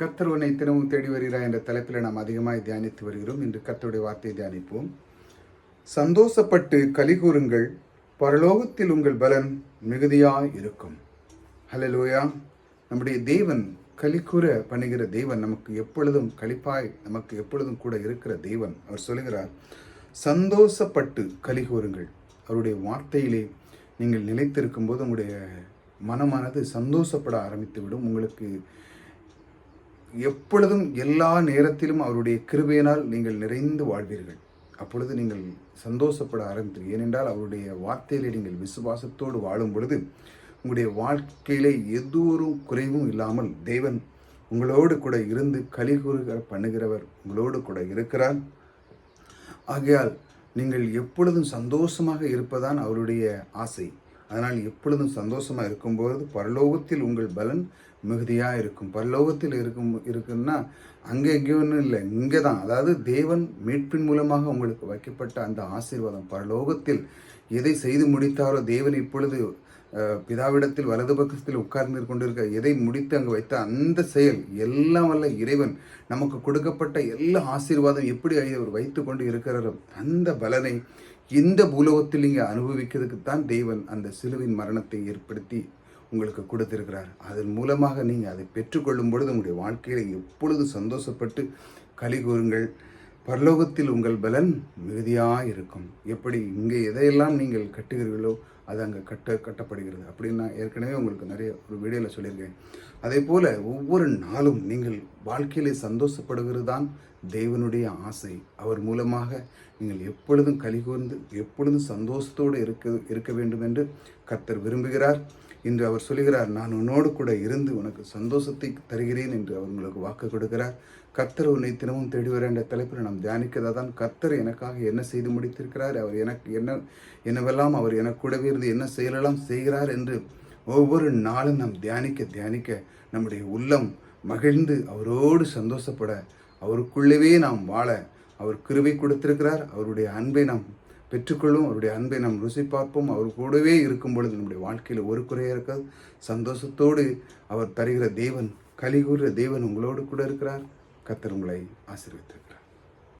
கத்தர் உன்னை தினமும் தேடி வருகிறார் என்ற தலைப்பில் நாம் அதிகமாக தியானித்து வருகிறோம். இன்று கத்தருடைய வார்த்தையை தியானிப்போம். சந்தோஷப்பட்டு கலி கூறுங்கள். பரலோகத்தில் உங்கள் பலன் மிகுதியாக இருக்கும். ஹலலோயா நம்முடைய தேவன் கலிக்கூற பண்ணுகிற தேவன் நமக்கு எப்பொழுதும் களிப்பாய் நமக்கு எப்பொழுதும் கூட இருக்கிற தெய்வன் அவர் சொல்லுகிறார் சந்தோஷப்பட்டு கலி கூறுங்கள். அவருடைய வார்த்தையிலே நீங்கள் நிலைத்திருக்கும் போது உங்களுடைய மனமானது சந்தோஷப்பட ஆரம்பித்து விடும் உங்களுக்கு எப்பொழுதும் எல்லா நேரத்திலும் அவருடைய கிருபையினால் நீங்கள் நிறைந்து வாழ்வீர்கள். அப்பொழுது நீங்கள் சந்தோஷப்பட ஆரம்பித்தீர்கள். ஏனென்றால் அவருடைய வார்த்தையிலே நீங்கள் விசுவாசத்தோடு வாழும் பொழுது உங்களுடைய வாழ்க்கையிலே எது ஒரு குறைவும் இல்லாமல் தேவன் உங்களோடு கூட இருந்து கலி கூறுகிற பண்ணுகிறவர் உங்களோடு கூட இருக்கிறார். ஆகையால் நீங்கள் எப்பொழுதும் சந்தோஷமாக இருப்பதான் அவருடைய ஆசை. அதனால் எப்பொழுதும் சந்தோஷமாக இருக்கும்போது பரலோகத்தில் உங்கள் பலன் மிகுதியாக இருக்கும். பரலோகத்தில் இருக்கும் இருக்குன்னா அங்கே எங்கேயும் இல்லை இங்கே தான். அதாவது தேவன் மீட்பின் மூலமாக உங்களுக்கு வைக்கப்பட்ட அந்த ஆசீர்வாதம். பரலோகத்தில் எதை செய்து முடித்தாரோ தேவன் இப்பொழுது பிதாவிடத்தில் வலது பக்கத்தில் உட்கார்ந்து கொண்டிருக்க எதை முடித்து அங்கு வைத்த அந்த செயல் எல்லாம் வல்ல இறைவன் நமக்கு கொடுக்கப்பட்ட எல்லா ஆசீர்வாதம் எப்படி அவர் வைத்து கொண்டு இருக்கிறாரோ அந்த பலனை இந்த பூலோகத்தில் நீங்கள் அனுபவிக்கிறதுக்கு தான் தேவன் அந்த சிலுவின் மரணத்தை ஏற்படுத்தி உங்களுக்கு கொடுத்திருக்கிறார். அதன் மூலமாக நீங்கள் அதை பெற்றுக்கொள்ளும் பொழுது உங்களுடைய வாழ்க்கையில் எப்பொழுது சந்தோஷப்பட்டு கலி கூறுங்கள் பரலோகத்தில் உங்கள் பலன் மிகுதியாக இருக்கும் எப்படி இங்கே எதையெல்லாம் நீங்கள் கட்டுகிறீர்களோ அது அங்கே கட்ட கட்டப்படுகிறது அப்படின்னு நான் ஏற்கனவே உங்களுக்கு நிறைய ஒரு வீடியோவில் சொல்லியிருக்கேன். அதே போல் ஒவ்வொரு நாளும் நீங்கள் வாழ்க்கையிலே சந்தோஷப்படுகிறது தான் தேவனுடைய ஆசை. அவர் மூலமாக நீங்கள் எப்பொழுதும் கலிகூர்ந்து எப்பொழுதும் சந்தோஷத்தோடு இருக்க இருக்க வேண்டும் என்று கர்த்தர் விரும்புகிறார். இன்று அவர் சொல்கிறார் நான் உன்னோடு கூட இருந்து உனக்கு சந்தோஷத்தை தருகிறேன் என்று அவர் உங்களுக்கு வாக்கு கொடுக்கிறார். கர்த்தர் உன்னை தினமும் தேடி வர என்ற தலைப்பில் நாம் தியானிக்கதா தான் கர்த்தர் எனக்காக என்ன செய்து முடித்திருக்கிறார் அவர் எனக்கு என்ன என்னவெல்லாம் அவர் எனக்கு கூடவே இருந்து என்ன செயலெல்லாம் செய்கிறார் என்று ஒவ்வொரு நாளும் நாம் தியானிக்க தியானிக்க நம்முடைய உள்ளம் மகிழ்ந்து அவரோடு சந்தோஷப்பட அவருக்குள்ளவே நாம் வாழ அவர் கிருவை கொடுத்திருக்கிறார். அவருடைய அன்பை நாம் பெற்றுக்கொள்ளும் அவருடைய அன்பை நாம் ருசி பார்ப்போம் அவர் கூடவே இருக்கும் பொழுது நம்முடைய வாழ்க்கையில் ஒரு குறையாக இருக்காது. சந்தோஷத்தோடு அவர் தருகிற தேவன் கலிகூறுகிற தேவன் உங்களோடு கூட இருக்கிறார். கத்தர் உங்களை ஆசீர்வித்திருக்கிறார்